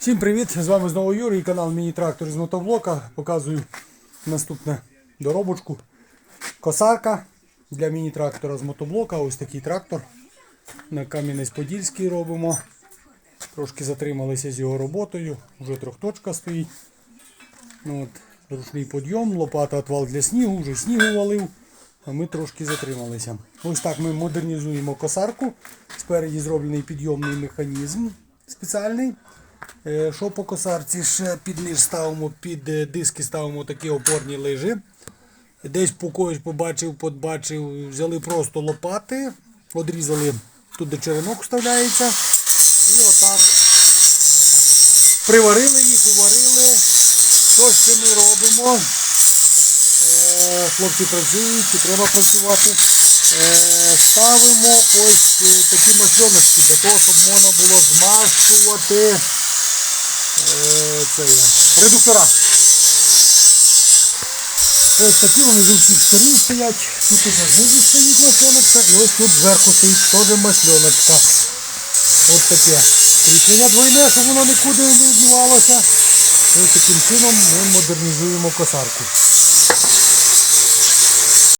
Всім привіт! З вами знову Юрій, канал Міні-трактор з мотоблока. Показую наступне доробочку. Косарка для міні-трактора з мотоблока. Ось такий трактор. На Кам'янець-Подільський робимо. Трошки затрималися з його роботою. Вже трьохточка стоїть. Ну, от, ручний підйом, лопата отвал для снігу, вже снігу валив. А ми трошки затрималися. Ось так ми модернізуємо косарку. Спереді зроблений підйомний механізм спеціальний. Е, Що по косарці ще під низ ставимо, під е, диски ставимо такі опорні лижі. Десь по когось побачив, подбачив, взяли просто лопати, одрізали тут де черенок вставляється. І отак приварили їх, уварили. Що ще ми робимо? Е, Хлопці працюють, і треба працювати. Ставимо ось такі масльоночки для того, щоб можна було змащувати редуктора. Ось такі вони з усіх сторін стоять. Тут уже знизу стоїть масльоночка і ось тут зверху стоїть теж масльоночка. Ось таке. Рішення двойне, щоб воно нікуди не дівалося. Ось таким чином ми модернізуємо косарку.